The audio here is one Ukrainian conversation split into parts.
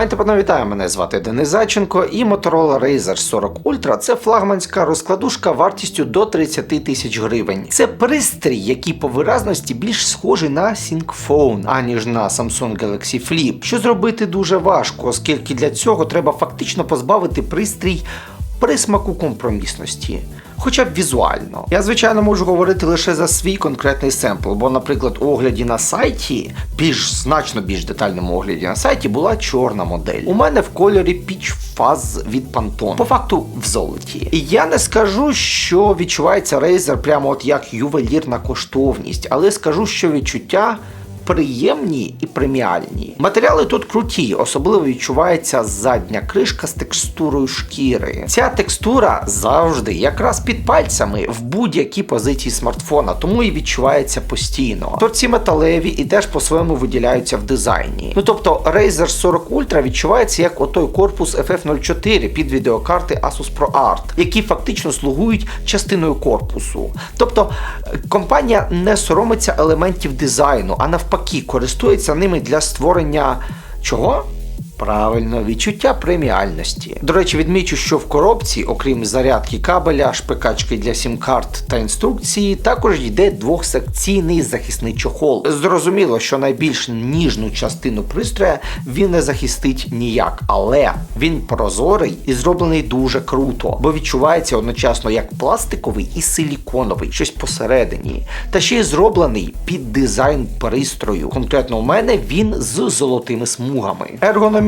Пані та вітаю, мене звати Денис Зайченко і Motorola Razer 40 Ultra це флагманська розкладушка вартістю до 30 тисяч гривень. Це пристрій, який по виразності більш схожий на SyncPhone, аніж на Samsung Galaxy Flip, що зробити дуже важко, оскільки для цього треба фактично позбавити пристрій присмаку компромісності. Хоча б візуально. Я, звичайно, можу говорити лише за свій конкретний семпл, бо, наприклад, у огляді на сайті, більш значно більш детальному огляді на сайті, була чорна модель. У мене в кольорі Peach Fuzz від Pantone. По факту в золоті. І я не скажу, що відчувається Razer прямо от як ювелірна коштовність, але скажу, що відчуття приємні і преміальні. Матеріали тут круті, особливо відчувається задня кришка з текстурою шкіри. Ця текстура завжди якраз під пальцями в будь-якій позиції смартфона, тому і відчувається постійно. Торці металеві і теж по-своєму виділяються в дизайні. Ну тобто Razer 40 Ultra відчувається як отой корпус FF04 під відеокарти Asus ProArt, які фактично слугують частиною корпусу. Тобто компанія не соромиться елементів дизайну, а навпаки користується ними для створення чого? Правильно, відчуття преміальності. До речі, відмічу, що в коробці, окрім зарядки кабеля, шпикачки для сім-карт та інструкції, також йде двохсекційний захисний чохол. Зрозуміло, що найбільш ніжну частину пристроя він не захистить ніяк, але він прозорий і зроблений дуже круто, бо відчувається одночасно як пластиковий і силіконовий, щось посередині. Та ще й зроблений під дизайн пристрою. Конкретно у мене він з золотими смугами.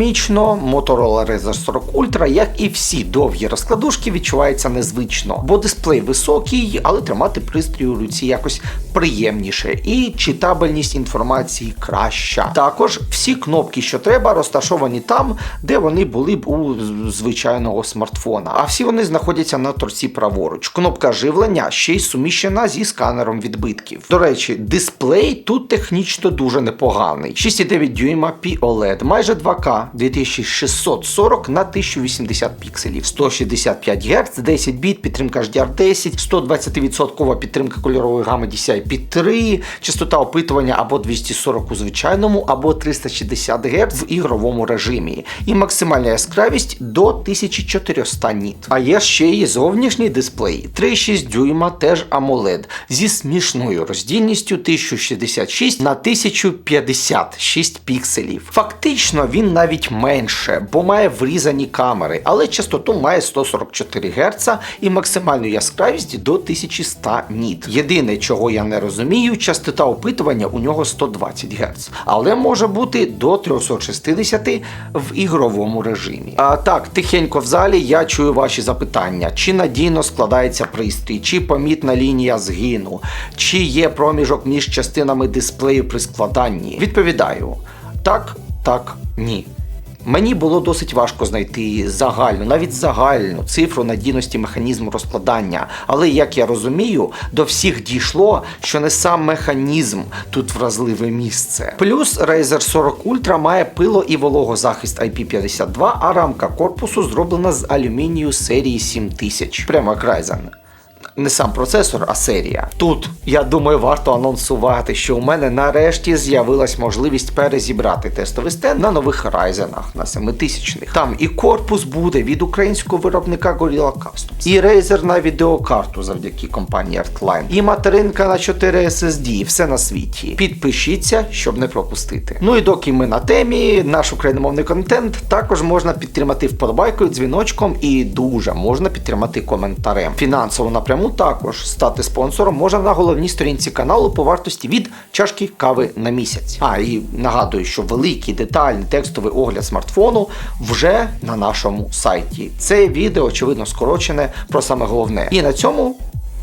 Ергономічно Motorola Razr 40 Ultra, як і всі довгі розкладушки, відчувається незвично, бо дисплей високий, але тримати пристрій у руці якось приємніше, і читабельність інформації краща. Також всі кнопки, що треба, розташовані там, де вони були б у звичайного смартфона. А всі вони знаходяться на торці праворуч. Кнопка живлення ще й суміщена зі сканером відбитків. До речі, дисплей тут технічно дуже непоганий. 6,9 дюйма POLED, майже 2К 2640 на 1080 пікселів, 165 Гц, 10 біт, підтримка HDR10, 120% підтримка кольорової гами DCI P3, частота опитування або 240 у звичайному, або 360 Гц в ігровому режимі. І максимальна яскравість до 1400 ніт. А є ще й зовнішній дисплей 3,6 дюйма, теж AMOLED зі смішною роздільністю 1066 на 1056 пікселів. Фактично він навіть менше, бо має врізані камери, але частоту має 144 Гц і максимальну яскравість до 1100 ніт. Єдине, чого я не розумію, частота опитування у нього 120 Гц, але може бути до 360 в ігровому режимі. А так, тихенько в залі я чую ваші запитання: чи надійно складається пристрій, чи помітна лінія згину, чи є проміжок між частинами дисплею при складанні. Відповідаю: так, так, ні. Мені було досить важко знайти загальну, навіть загальну цифру надійності механізму розкладання. Але як я розумію, до всіх дійшло, що не сам механізм тут вразливе місце. Плюс Razer 40 Ultra має пило і вологозахист IP52, а рамка корпусу зроблена з алюмінію серії 7000. Прямо Ryzen не сам процесор, а серія. Тут я думаю, варто анонсувати, що у мене нарешті з'явилась можливість перезібрати тестовий стенд на нових Ryzenах, на 7000-х. Там і корпус буде від українського виробника Gorilla Customs, і Razer на відеокарту завдяки компанії Artline, і материнка на 4 SSD, все на світі. Підпишіться, щоб не пропустити. Ну і доки ми на темі, наш україномовний контент також можна підтримати вподобайкою, дзвіночком і дуже можна підтримати коментарем. Фінансово напряму також стати спонсором можна на головній сторінці каналу по вартості від чашки кави на місяць. А і нагадую, що великий детальний текстовий огляд смартфону вже на нашому сайті. Це відео, очевидно, скорочене про саме головне. І на цьому.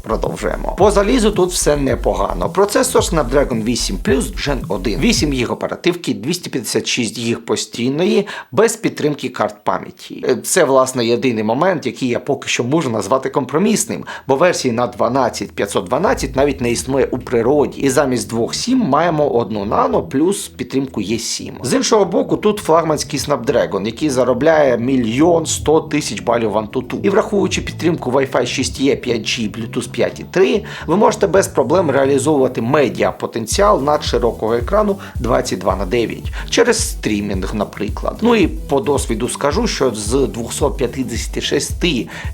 Продовжуємо. По залізу тут все непогано. Процесор Snapdragon 8 Plus Gen 1, 8 ГБ оперативки, 256 ГБ постійної, без підтримки карт пам'яті. Е, Це, власне, єдиний момент, який я поки що можу назвати компромісним, бо версії на 12512 навіть не існує у природі. І замість двох SIM маємо одну нано плюс підтримку E7. З іншого боку, тут флагманський Snapdragon, який заробляє мільйон 100 тисяч балів в Antutu. І враховуючи підтримку Wi-Fi 6E, 5G, Bluetooth 5,3, ви можете без проблем реалізовувати медіа потенціал надширокого екрану 22 на 9 через стрімінг, наприклад. Ну і по досвіду скажу, що з 256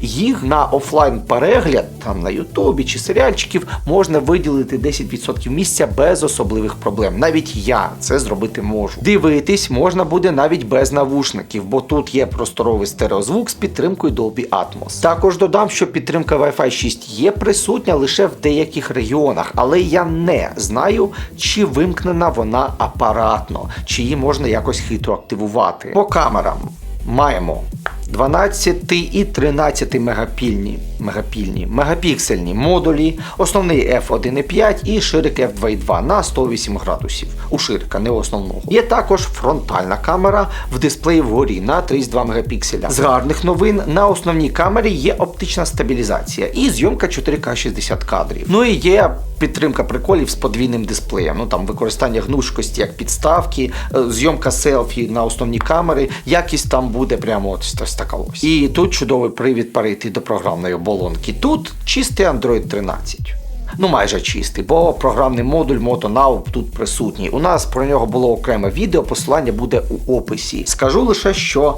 їх на офлайн перегляд там на Ютубі чи серіальчиків можна виділити 10% місця без особливих проблем. Навіть я це зробити можу. Дивитись можна буде навіть без навушників, бо тут є просторовий стереозвук з підтримкою Dolby Atmos. Також додам, що підтримка Wi-Fi 6 є присутня лише в деяких регіонах, але я не знаю, чи вимкнена вона апаратно, чи її можна якось хитро активувати. По камерам маємо 12 і 13 мегапільні, мегапільні, мегапіксельні модулі, основний f1.5 і ширик f2.2 на 108 градусів. У ширика, не основного. Є також фронтальна камера в дисплеї вгорі на 32 мегапікселя. З гарних новин на основній камері є оптична стабілізація і зйомка 4К 60 кадрів. Ну і є підтримка приколів з подвійним дисплеєм. Ну там використання гнучкості як підставки, е, зйомка селфі на основні камери. Якість там буде прямо от така ось. І тут чудовий привід перейти до програмної оболонки. Тут чистий Android 13. Ну, майже чистий, бо програмний модуль MotoNow тут присутній. У нас про нього було окреме відео, посилання буде у описі. Скажу лише, що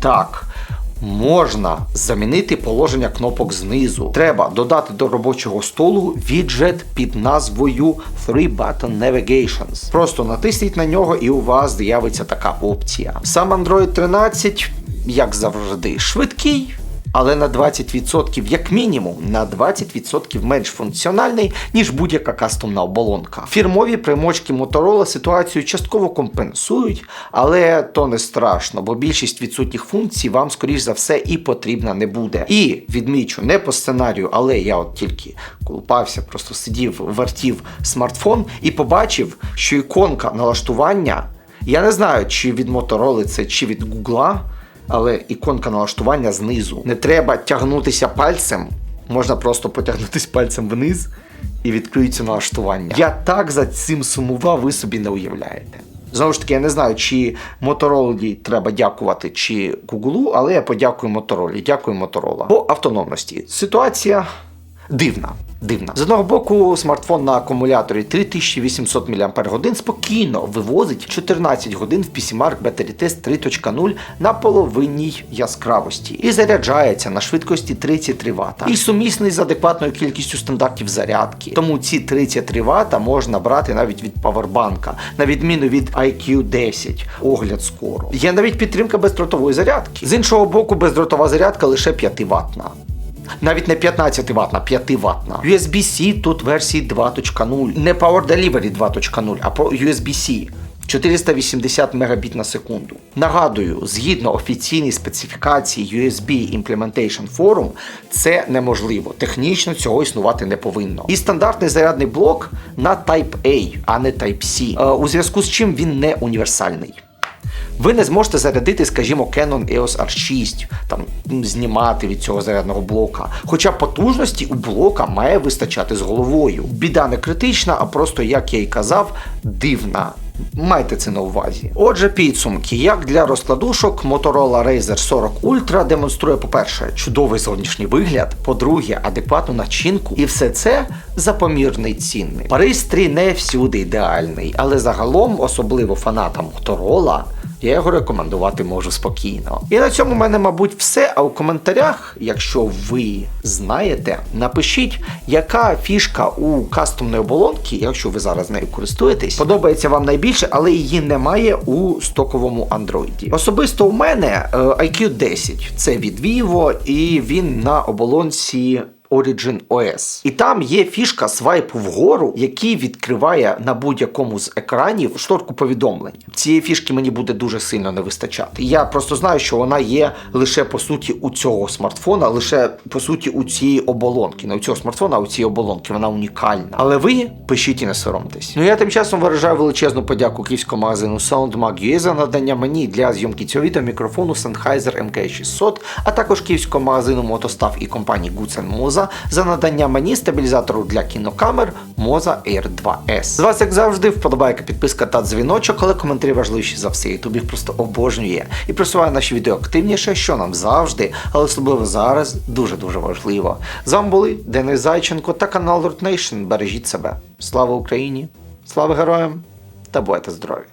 так. Можна замінити положення кнопок знизу. Треба додати до робочого столу віджет під назвою Three Button Navigations. Просто натисніть на нього і у вас з'явиться така опція. Сам Android 13, як завжди, швидкий. Але на 20%, як мінімум, на 20% менш функціональний, ніж будь-яка кастомна оболонка. Фірмові примочки Motorola ситуацію частково компенсують, але то не страшно, бо більшість відсутніх функцій вам, скоріш за все, і потрібна не буде. І відмічу, не по сценарію, але я от тільки колупався, просто сидів, вертів смартфон і побачив, що іконка налаштування. Я не знаю, чи від Motorola це, чи від Google, але іконка налаштування знизу. Не треба тягнутися пальцем, можна просто потягнутися пальцем вниз і відкриються налаштування. Я так за цим сумував, ви собі не уявляєте. Знову ж таки, я не знаю, чи Моторолі треба дякувати, чи Google, але я подякую Моторолі. Дякую Моторола. По автономності ситуація дивна. Дивна. З одного боку, смартфон на акумуляторі 3800 мАч спокійно вивозить 14 годин в PCMark Battery Test 3.0 на половинній яскравості і заряджається на швидкості 33 Вт. І сумісний з адекватною кількістю стандартів зарядки. Тому ці 33 Вт можна брати навіть від павербанка, на відміну від IQ 10, огляд скоро. Є навіть підтримка бездротової зарядки. З іншого боку, бездротова зарядка лише 5 ватна. Навіть не 15 ватна, 5 ватна. USB-C тут версії 2.0. Не Power Delivery 2.0, а USB-C. 480 Мбіт на секунду. Нагадую, згідно офіційній специфікації USB Implementation Forum, це неможливо. Технічно цього існувати не повинно. І стандартний зарядний блок на Type-A, а не Type-C, е, у зв'язку з чим він не універсальний. Ви не зможете зарядити, скажімо, Canon EOS R6, там знімати від цього зарядного блока. Хоча потужності у блока має вистачати з головою. Біда не критична, а просто, як я й казав, дивна. Майте це на увазі. Отже, підсумки, як для розкладушок, Motorola Razer 40 Ultra демонструє, по-перше, чудовий зовнішній вигляд, по-друге, адекватну начинку, і все це за помірний цінний. Пристрій не всюди ідеальний, але загалом, особливо фанатам Motorola, я його рекомендувати можу спокійно. І на цьому в мене, мабуть, все. А у коментарях, якщо ви знаєте, напишіть, яка фішка у кастомної оболонки, якщо ви зараз нею користуєтесь, подобається вам найбільше, але її немає у стоковому Android. Особисто у мене е, IQ 10 це від Vivo, і він на оболонці. Origin OS. І там є фішка свайпу вгору, який відкриває на будь-якому з екранів шторку повідомлень. Цієї фішки мені буде дуже сильно не вистачати. Я просто знаю, що вона є лише по суті у цього смартфона, лише по суті у цієї оболонки. Не у цього смартфона, а у цієї оболонки. Вона унікальна. Але ви пишіть і не соромтесь. Ну я тим часом виражаю величезну подяку київському магазину SoundMag.ua за надання мені для зйомки цього відео мікрофону Sennheiser MK600, а також київському магазину Мотостав і компанії Goodsen Moza За надання мені стабілізатору для кінокамер Moza Air 2S. З вас, як завжди, вподобайка, підписка та дзвіночок, але коментарі важливіші за все. Ютуб їх просто обожнює і просуває наші відео активніше, що нам завжди, але особливо зараз дуже-дуже важливо. З вами були Денис Зайченко та канал Root Nation. Бережіть себе. Слава Україні! Слава героям! Та бувайте здорові!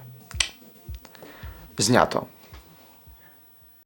Знято.